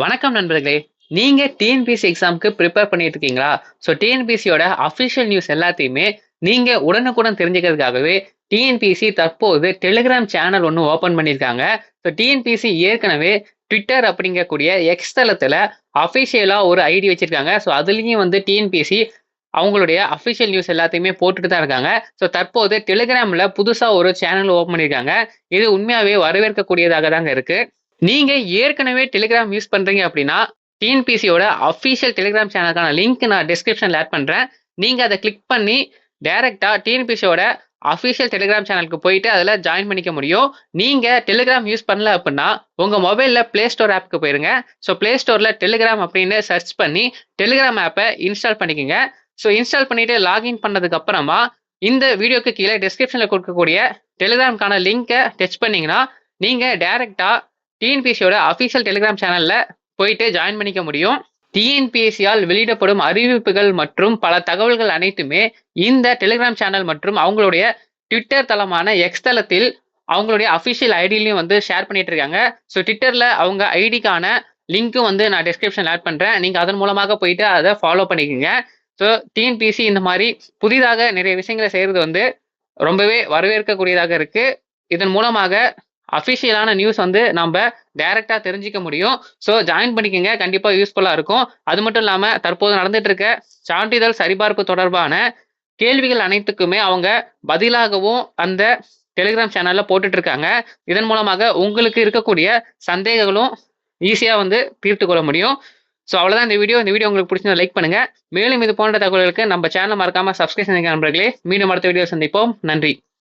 வணக்கம் நண்பர்களே. நீங்க டிஎன்பிசி எக்ஸாமுக்கு ப்ரிப்பேர் பண்ணிட்டு இருக்கீங்களா? ஸோ டிஎன்பிசியோட அஃபிஷியல் நியூஸ் எல்லாத்தையுமே நீங்க உடனுக்குடன் தெரிஞ்சுக்கிறதுக்காகவே டிஎன்பிசி தற்போது டெலிகிராம் சேனல் ஒன்று ஓப்பன் பண்ணியிருக்காங்க. ஸோ டிஎன்பிசி ஏற்கனவே ட்விட்டர் அப்படிங்கக்கூடிய எக்ஸ் தளத்தில் அஃபிஷியலாக ஒரு ஐடி வச்சிருக்காங்க. ஸோ அதுலேயும் வந்து டிஎன்பிசி அவங்களுடைய அஃபிஷியல் நியூஸ் எல்லாத்தையுமே போட்டுட்டு தான் இருக்காங்க. ஸோ தற்போது டெலிகிராமில் புதுசாக ஒரு சேனல் ஓப்பன் பண்ணியிருக்காங்க. இது உண்மையாகவே வரவேற்கக்கூடியதாக தாங்க இருக்குது நீங்க ஏற்கனவே டெலிகிராம் யூஸ் பண்றீங்க அப்படின்னா டிஎன்பிசியோட அஃபிஷியல் டெலிகிராம் சேனலுக்கான லிங்க் நான் டிஸ்கிரிப்ஷன்ல ஆட் பண்றேன். நீங்க அதை கிளிக் பண்ணி டைரக்டா டிஎன்பிசியோட அஃபிஷியல் டெலிகிராம் சேனலுக்கு போயிட்டு அதில் ஜாயின் பண்ணிக்க முடியும். நீங்கள் டெலிகிராம் யூஸ் பண்ணல அப்படின்னா உங்கள் மொபைலில் ப்ளே ஸ்டோர் ஆப்புக்கு போயிருங்க. ஸோ ப்ளே ஸ்டோரில் டெலிகிராம் அப்படின்னு சர்ச் பண்ணி டெலிகிராம் ஆப்பை இன்ஸ்டால் பண்ணிக்கோங்க. ஸோ இன்ஸ்டால் பண்ணிவிட்டு லாகின் பண்ணதுக்கப்புறமா இந்த வீடியோக்கு கீழே டிஸ்கிரிப்ஷனில் கொடுக்கக்கூடிய டெலிகிராம்கான லிங்கை டச் பண்ணிங்கன்னா நீங்கள் டைரெக்டாக டிஎன்பிசியோட அஃபீஷியல் டெலிகிராம் சேனல்ல போயிட்டு ஜாயின் பண்ணிக்க முடியும். டிஎன்பிஎஸ்சியால் வெளியிடப்படும் அறிவிப்புகள் மற்றும் பல தகவல்கள் அனைத்துமே இந்த டெலிகிராம் சேனல் மற்றும் அவங்களுடைய ட்விட்டர் தளமான எக்ஸ் தளத்தில் அவங்களுடைய அஃபிஷியல் ஐடியிலையும் வந்து ஷேர் பண்ணிட்டு இருக்காங்க. ஸோ ட்விட்டரில் அவங்க ஐடிக்கான லிங்க்கும் வந்து நான் டிஸ்கிரிப்ஷன் ஆட் பண்ணுறேன் நீங்கள் அதன் மூலமாக போயிட்டு அதை ஃபாலோ பண்ணிக்கோங்க. ஸோ டிஎன்பிசி இந்த மாதிரி புதிதாக நிறைய விஷயங்களை செய்கிறது வந்து ரொம்பவே வரவேற்கக்கூடியதாக இருக்குது இதன் மூலமாக அஃபிஷியலான நியூஸ் வந்து நம்ம டைரெக்டாக தெரிஞ்சிக்க முடியும். ஸோ ஜாயின் பண்ணிக்கோங்க. கண்டிப்பாக யூஸ்ஃபுல்லாக இருக்கும். அது மட்டும் இல்லாமல் தற்போது நடந்துட்டு இருக்க சான்றிதழ் சரிபார்ப்பு தொடர்பான கேள்விகள் அனைத்துக்குமே அவங்க பதிலாகவும் அந்த டெலிகிராம் சேனலில் போட்டுட்டு இருக்காங்க இதன் மூலமாக உங்களுக்கு இருக்கக்கூடிய சந்தேகங்களும் ஈஸியாக வந்து தீர்த்து கொள்ள முடியும். ஸோ அவ்வளோதான் இந்த வீடியோ இந்த வீடியோ உங்களுக்கு பிடிச்சதை லைக் பண்ணுங்கள் மேலும் இது போன்ற தகவல்களுக்கு நம்ம சேனல் மறக்காமல் சப்ஸ்கிரைப் பண்ணிக்க நண்பர்களே. மீண்டும் அடுத்த வீடியோ சந்திப்போம். நன்றி.